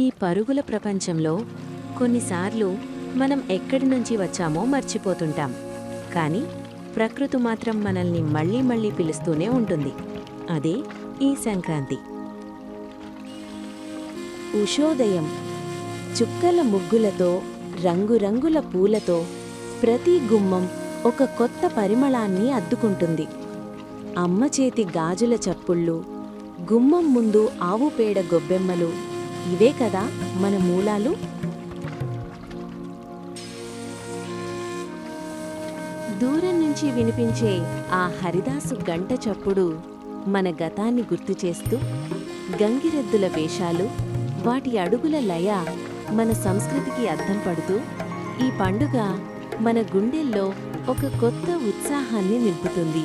ఈ పరుగుల ప్రపంచంలో కొన్నిసార్లు మనం ఎక్కడి నుంచి వచ్చామో మర్చిపోతుంటాం. కానీ ప్రకృతి మాత్రం మనల్ని మళ్ళీ మళ్ళీ పిలుస్తూనే ఉంటుంది. అదే ఈ సంక్రాంతి. ఉషోదయం. చుక్కల ముగ్గులతో రంగురంగుల పూలతో ప్రతి గుమ్మం ఒక కొత్త పరిమళాన్ని అద్దుకుంటుంది. అమ్మ చేతి గాజుల చప్పుళ్ళు గుమ్మం ముందు ఆవు పేడ గొబ్బెమ్మలు ఇవే కదా మన మూలాలు? దూరం నుంచి వినిపించే ఆ హరిదాసు గంట చప్పుడు మన గతాన్ని గుర్తు చేస్తూ గంగిరెద్దుల వేషాలు వాటి అడుగుల లయ మన సంస్కృతికి అద్దం పడుతూ ఈ పండుగ మన గుండెల్లో ఒక కొత్త ఉత్సాహాన్ని నింపుతుంది.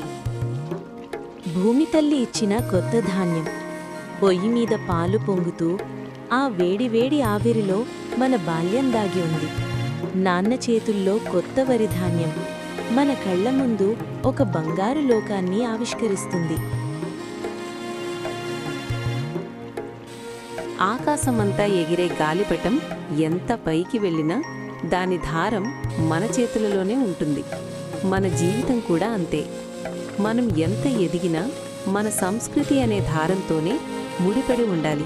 భూమి తల్లి ఇచ్చిన కొత్త ధాన్యం పొయ్యి మీద పాలు పొంగుతూ ఆ వేడివేడి ఆవిరిలో మన బాల్యం దాగి ఉంది. నాన్న చేతుల్లో కొత్త వరిధాన్యం మన కళ్ళ ముందు ఒక బంగారు లోకాన్ని ఆవిష్కరిస్తుంది. ఆకాశమంతా ఎగిరే గాలిపటం ఎంత పైకి వెళ్ళినా దాని దారం మన చేతులలోనే ఉంటుంది. మన జీవితం కూడా అంతే. మనం ఎంత ఎదిగినా మన సంస్కృతి అనే దారంతోనే ముడిపడి ఉండాలి.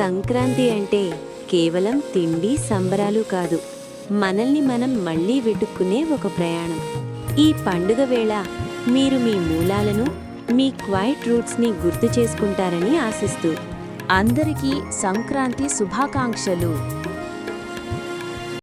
సంక్రాంతి అంటే కేవలం తిండి సంబరాలు కాదు. మనల్ని మనం మళ్ళీ వెతుక్కునే ఒక ప్రయాణం. ఈ పండుగ వేళ మీరు మీ మూలాలను మీ క్వైట్ రూట్స్ని గుర్తు చేసుకుంటారని ఆశిస్తూ. అందరికీ సంక్రాంతి శుభాకాంక్షలు.